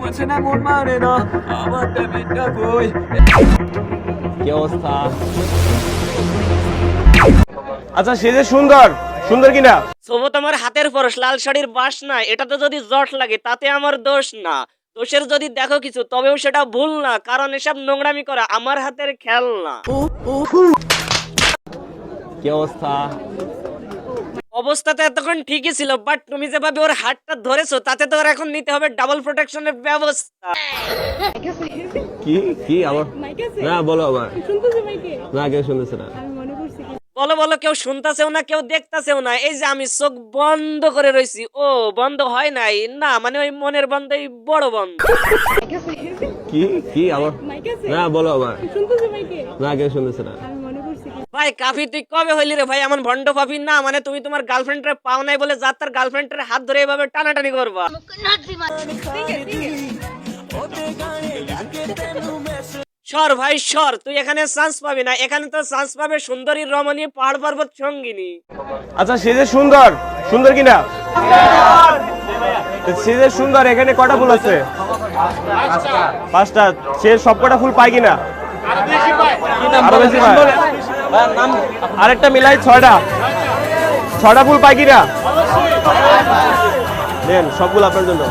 বলছে না মন মানে না। আমার পেমেন্টটা কই? কি অবস্থা? আচ্ছা সে যে সুন্দর সুন্দর কিনা? সবু তোমার হাতের পরশ লাল শাড়ির বাস না এটাতে যদি জট লাগে তাতে আমার দোষ না। দোষের যদি দেখো কিছু তবেও সেটা ভুল না কারণ এসব নোংরামি করা আমার হাতের খেলনা। কি অবস্থা? অবস্থা তো এতক্ষণ ঠিকই ছিল বাট তুমি যেভাবে ওর হাতটা ধরেছো তাতে তো ওর এখন নিতে হবে ডাবল প্রোটেকশনের ব্যবস্থা। কি? কি? আবার? না বলো আবার। না কেউ শুনতেছে না। আমি মনে করছি বলো বলো কেউ শুনতেছেও না কেউ দেখতাছেও না। এই যে আমি চোখ বন্ধ করে রইছি ও বন্ধ হয় নাই? না মানে ওই মনের বন্ধই বড় বন্ধ। কি? কি? আবার? মাইকে না বলো আবার। না কেউ শুনতেছে না। ভাই, কাফি, তুই কবে হইলি রে ভাই? এমন ভন্ড পাবি না মানে তুমি তোমার গার্লফ্রেন্ডের পাও নাই বলে যার তার গার্লফ্রেন্ডের হাত ধরে এভাবে টানাটানি করবা। সর ভাই, সর, তুই এখানে চান্স পাবি না। এখানে তো চান্স পাবে সুন্দরী, রমণী, পাহাড় পর্বত সঙ্গিনী। আচ্ছা সে যে সুন্দর সুন্দর কিনা সে যে সুন্দর, এখানে কটা ফুল আছে? পাঁচটা। সে সব কটা ফুল পায় কিনা আরও বেশি পায়। আরেকটা মিলাই ছয়টা। ছয়টা ফুল পায় কিনা দেন সবগুলো আপনার জন্য।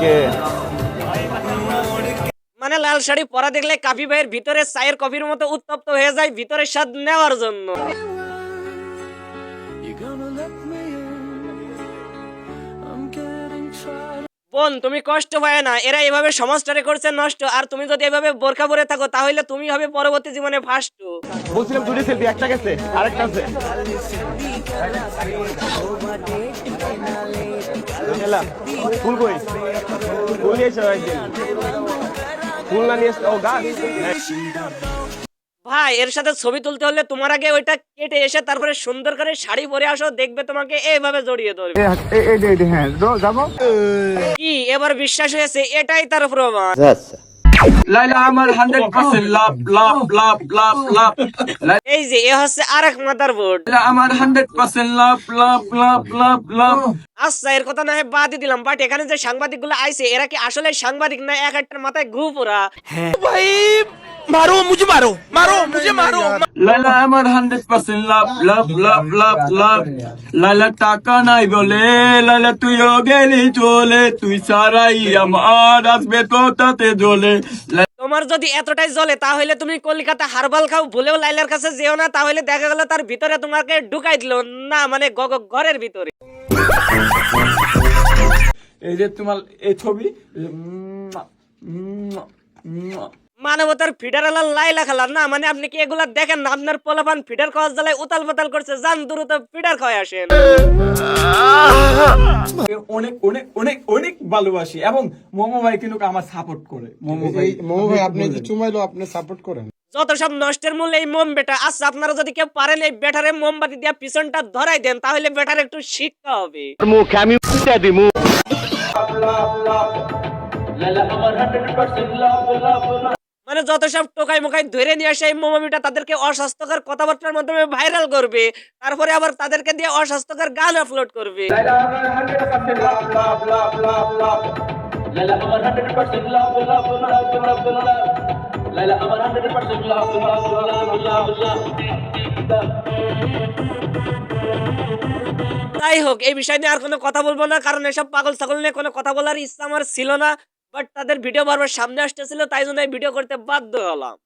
কে? মানে লাল শাড়ি পরা দেখলে কাফি ভাইয়ের ভিতরে চায়ের কফির মতো উত্তপ্ত হয়ে যায় ভিতরে স্বাদ নেওয়ার জন্য। বোন, তুমি কষ্ট পায় না। এরা এভাবে সমাজটারে করছে নষ্ট। আর তুমি যদি এভাবে বোরখা পরে থাকো, তাহলে তুমি হবে পরবর্তী জীবনে ফার্স্ট বলছিলাম দুটি সেলফি একটা গেছে, আরেকটা আছে। ফুল কই? ফুল নিয়ে এসো একদিন। ফুল না নিয়ে এসো ও গাছ? ভাই এর সাথে ছবি তুলতে হলে তোমার আগে ওইটা কেটে এসে তারপরে সুন্দর করে শাড়ি পরে আসো দেখবে তোমাকে এইভাবে জড়িয়ে ধরবে। কি এবার বিশ্বাস হয়েছে এটাই তার প্রমাণ। লাইলা আমার hundred percent love love love love লাভ। এই যে এ হচ্ছে আর এক মাদার বোর্ড আমার hundred percent love love love love love. আচ্ছা এর কথা না হয় বাদই দিলাম বাট এখানে যে সাংবাদিকগুলো আইছে এরা কি আসলে সাংবাদিক না এক একটার মাথায় ঘু পোড়া? লাইলা আমার hundred percent love love love love লাভ লাইলা টাকা নাই বলে লাইলা তুইও গেলি চলে তুই সারাই আমার আসবে তো তাতে জ্বলে তোমার যদি এতটাই জ্বলে তাহলে তুমি কলকাতা হারবাল খাও ভুলেও লাইলার কাছে যেও না তাহলে দেখা গেল তার ভিতরে তোমাকে ঢুকাই দিল। না মানে গগ ঘরের ভিতরে। এই যে তোমার এই ছবি মানবতার ফিডার আলার লাইলা খেলার না? মানে আপনি কি এগুলা দেখেন না? আপনার পোলাপান ফিডার খাওয়ার জ্বালায় উতাল পাতাল করছে যান দ্রুত ফিডার খাওয়ায় আসেন। অনেক অনেক অনেক অনেক ভালোবাসি এবং মোমো ভাই কিন্তু আমার সাপোর্ট করে। মোমো ভাই মোমো ভাই আপনি যে চুমাইলো আপনি সাপোর্ট করেন। যত সব নষ্টের মূল্য এই মোম বেটা আচ্ছা আপনারা যদি কেউ পারেন এই বেটারে মোমবাতি দিয়া পিছনটা ধরাই দেন তাহলে বেটার একটু শিক্ষা হবে। মুখে আমি দিমু মানে যত সব টোকাই মোকাই ধরে নিয়ে আসে এই মোমামিটা তাদেরকে অস্বাস্থ্যকর কথাবার্তার মাধ্যমে ভাইরাল করবে তারপরে আবার তাদেরকে দিয়ে অস্বাস্থ্যকর গান আপলোড করবে। যাই হোক এই বিষয় নিয়ে আর কোনো কথা বলব না কারণ এসব পাগল ছাগল নিয়ে কোনো কথা বলার ইচ্ছা আমার ছিল না। বাট তাদের ভিডিও বারবার সামনে আসতেছিল তাই জন্য ভিডিও করতে বাধ্য হলাম।